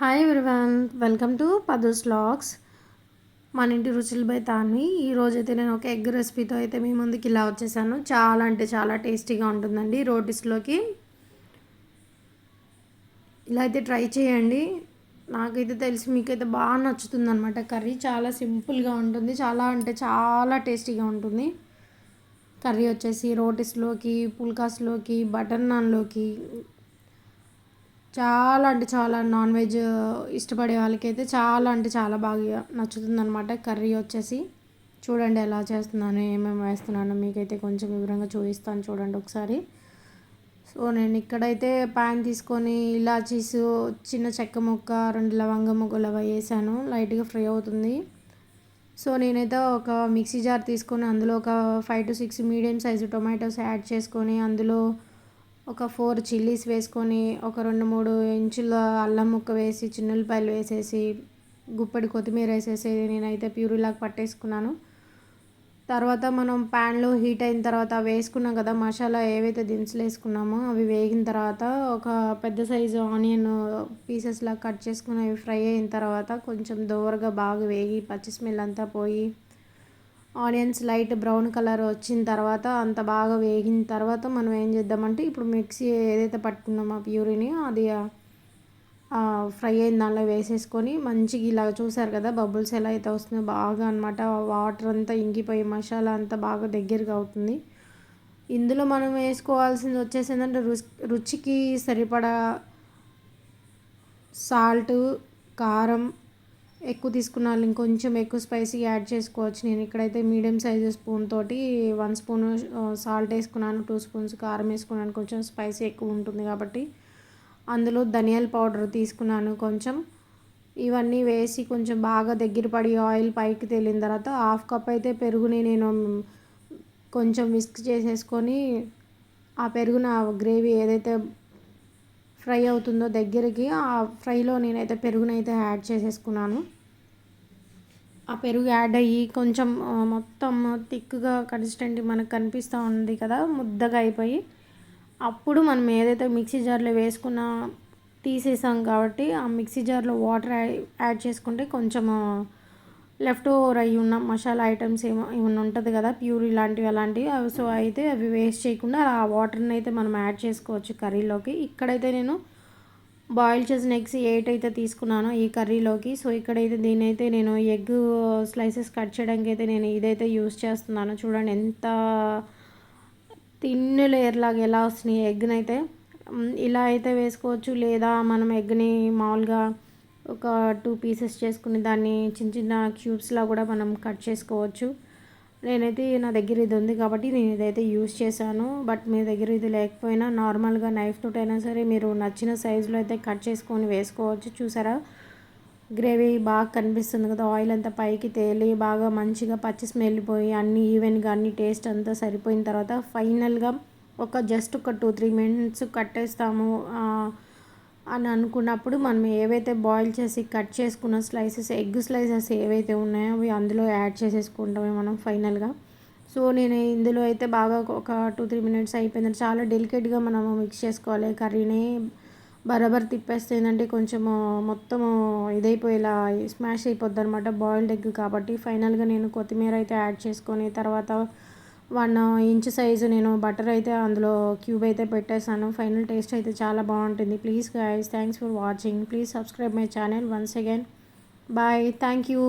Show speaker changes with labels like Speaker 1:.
Speaker 1: Hi everyone welcome to Padus logs మన ఇంటి రుచులు బై తాన్వి. ఈరోజైతే నేను ఒక ఎగ్ రెసిపీతో అయితే మీ ముందుకి ఇలా వచ్చేసాను. చాలా అంటే చాలా టేస్టీగా ఉంటుందండి రోటీస్లోకి. ఇలా అయితే ట్రై చేయండి. నాకైతే తెలిసి మీకైతే బాగా నచ్చుతుంది అనమాట కర్రీ. చాలా సింపుల్గా ఉంటుంది. చాలా అంటే చాలా టేస్టీగా ఉంటుంది. కర్రీ వచ్చేసి రోటీస్లోకి పుల్కాస్లోకి బటర్ నాన్లోకి చాలా అంటే చాలా నాన్ వెజ్ ఇష్టపడే వాళ్ళకైతే చాలా అంటే చాలా బాగా నచ్చుతుంది అనమాట కర్రీ వచ్చేసి చూడండి ఎలా చేస్తున్నాను ఏమేమి వేస్తున్నాను మీకైతే కొంచెం వివరంగా చూపిస్తాను చూడండి ఒకసారి. సో నేను ఇక్కడైతే ప్యాన్ తీసుకొని ఇలాచీస్ చిన్న చెక్క ముక్క రెండు లవంగ ముక్కలు వేసాను. లైట్గా ఫ్రై అవుతుంది. సో నేనైతే ఒక మిక్సీ జార్ తీసుకొని అందులో ఒక five to six medium size tomatoes add చేసుకొని అందులో ఒక ఫోర్ చిల్లీస్ వేసుకొని ఒక రెండు మూడు ఇంచుల అల్లం ముక్క వేసి చిన్నులపాయలు వేసేసి గుప్పడి కొత్తిమీర వేసేసి నేనైతే ప్యూరీలాగా పట్టేసుకున్నాను. తర్వాత మనం ప్యాన్లో హీట్ అయిన తర్వాత వేసుకున్నాం కదా మసాలా ఏవైతే దినుసులు వేసుకున్నామో అవి వేగిన తర్వాత ఒక పెద్ద సైజు ఆనియన్ పీసెస్లా కట్ చేసుకుని అవి ఫ్రై అయిన తర్వాత కొంచెం దోరగా బాగా వేగి పచ్చి స్మెల్ అంతా పోయి ఆనియన్స్ లైట్ బ్రౌన్ కలర్ వచ్చిన తర్వాత అంత బాగా వేగిన తర్వాత మనం ఏం చేద్దామంటే ఇప్పుడు మిక్సీ ఏదైతే పట్టుకున్నామో ప్యూరిని అది ఫ్రై అయిన దానిలో వేసేసుకొని మంచిగా ఇలా చూసారు కదా బబుల్స్ ఎలా అయితే వస్తుందో బాగా అనమాట వాటర్ అంతా ఇంకిపోయి మసాలా అంతా బాగా దగ్గరగా అవుతుంది. ఇందులో మనం వేసుకోవాల్సింది వచ్చేసి ఏంటంటే రుచికి సరిపడా సాల్ట్ కారం ఎక్కువ తీసుకున్న ఇంకొంచెం ఎక్కువ స్పైసీ యాడ్ చేసుకోవచ్చు. నేను ఇక్కడైతే మీడియం సైజు స్పూన్ తోటి వన్ స్పూన్ సాల్ట్ వేసుకున్నాను టూ స్పూన్స్ కారం వేసుకున్నాను. కొంచెం స్పైసీ ఎక్కువ ఉంటుంది కాబట్టి అందులో ధనియాల పౌడర్ తీసుకున్నాను కొంచెం. ఇవన్నీ వేసి కొంచెం బాగా దగ్గర పడి ఆయిల్ పైకి తేలిన తర్వాత హాఫ్ కప్ అయితే పెరుగుని నేను కొంచెం విస్క్ చేసేసుకొని ఆ పెరుగున గ్రేవీ ఏదైతే ఫ్రై అవుతుందో దగ్గరికి ఆ ఫ్రైలో నేనైతే పెరుగునైతే యాడ్ చేసేసుకున్నాను. ఆ పెరుగు యాడ్ అయ్యి కొంచెం మొత్తం థిక్గా కన్సిస్టెంట్ మనకు కనిపిస్తూ ఉంది కదా ముద్దగా అయిపోయి. అప్పుడు మనం ఏదైతే మిక్సీ జార్లో వేసుకున్న తీసేసాం కాబట్టి ఆ మిక్సీ జార్లో వాటర్ యాడ్ చేసుకుంటే కొంచెం లెఫ్ట్ ఓవర్ అయ్యి ఉన్న మసాలా ఐటమ్స్ ఏమో ఏమైనా ఉంటుంది కదా? ప్యూర్ ఇలాంటివి అలాంటివి. అవి సో అయితే అవి వేస్ట్ చేయకుండా ఆ వాటర్ని అయితే మనం యాడ్ చేసుకోవచ్చు కర్రీలోకి. ఇక్కడైతే నేను బాయిల్ చేసిన ఎగ్స్ ఎయిట్ అయితే తీసుకున్నాను ఈ కర్రీలోకి. సో ఇక్కడైతే దీని అయితే నేను ఎగ్ స్లైసెస్ కట్ చేయడానికి అయితే నేను ఇదైతే యూస్ చేస్తున్నాను. చూడండి ఎంత తిన్ను లేయర్లాగా ఎలా వస్తున్నాయి ఎగ్ని అయితే ఇలా అయితే వేసుకోవచ్చు. లేదా మనం ఎగ్ని మామూలుగా ఒక టూ పీసెస్ చేసుకుని దాన్ని చిన్న చిన్న క్యూబ్స్లా కూడా మనం కట్ చేసుకోవచ్చు. నేనైతే నా దగ్గర ఇది ఉంది కాబట్టి నేను ఇదైతే యూస్ చేశాను. బట్ మీ దగ్గర ఇది లేకపోయినా నార్మల్గా నైఫ్ తోటైనా సరే మీరు నచ్చిన సైజులో అయితే కట్ చేసుకొని వేసుకోవచ్చు. చూసారా? గ్రేవీ బాగా కనిపిస్తుంది కదా ఆయిల్ అంతా పైకి తేలి బాగా మంచిగా పచ్చి స్మెల్ పోయి అన్ని ఈవెన్గా అన్ని టేస్ట్ అంతా సరిపోయిన తర్వాత ఫైనల్గా ఒక జస్ట్ ఒక టూ త్రీ మినిట్స్ కట్టేస్తాము అని అనుకున్నప్పుడు మనం ఏవైతే బాయిల్ చేసి కట్ చేసుకున్న స్లైసెస్ ఎగ్ స్లైసెస్ ఏవైతే ఉన్నాయో అవి అందులో యాడ్ చేసేసుకుంటామే మనం ఫైనల్గా. సో నేను ఇందులో అయితే బాగా ఒక టూ త్రీ మినిట్స్ అయిపోయింది చాలా డెలికేట్గా మనం మిక్స్ చేసుకోవాలి. కర్రీని బరాబర్ తిప్పేస్తే ఏంటంటే కొంచెం మొత్తం ఇదైపోయేలా స్మాష్ అయిపోద్ది అనమాట బాయిల్డ్ ఎగ్ కాబట్టి. ఫైనల్గా నేను కొత్తిమీర అయితే యాడ్ చేసుకొని తర్వాత వన్ ఇంచ్ సైజు నేను బటర్ అయితే అందులో క్యూబ్ అయితే పెట్టేశాను. ఫైనల్ టేస్ట్ అయితే చాలా బాగుంటుంది. Please guys thanks for watching please subscribe my channel once again bye thank you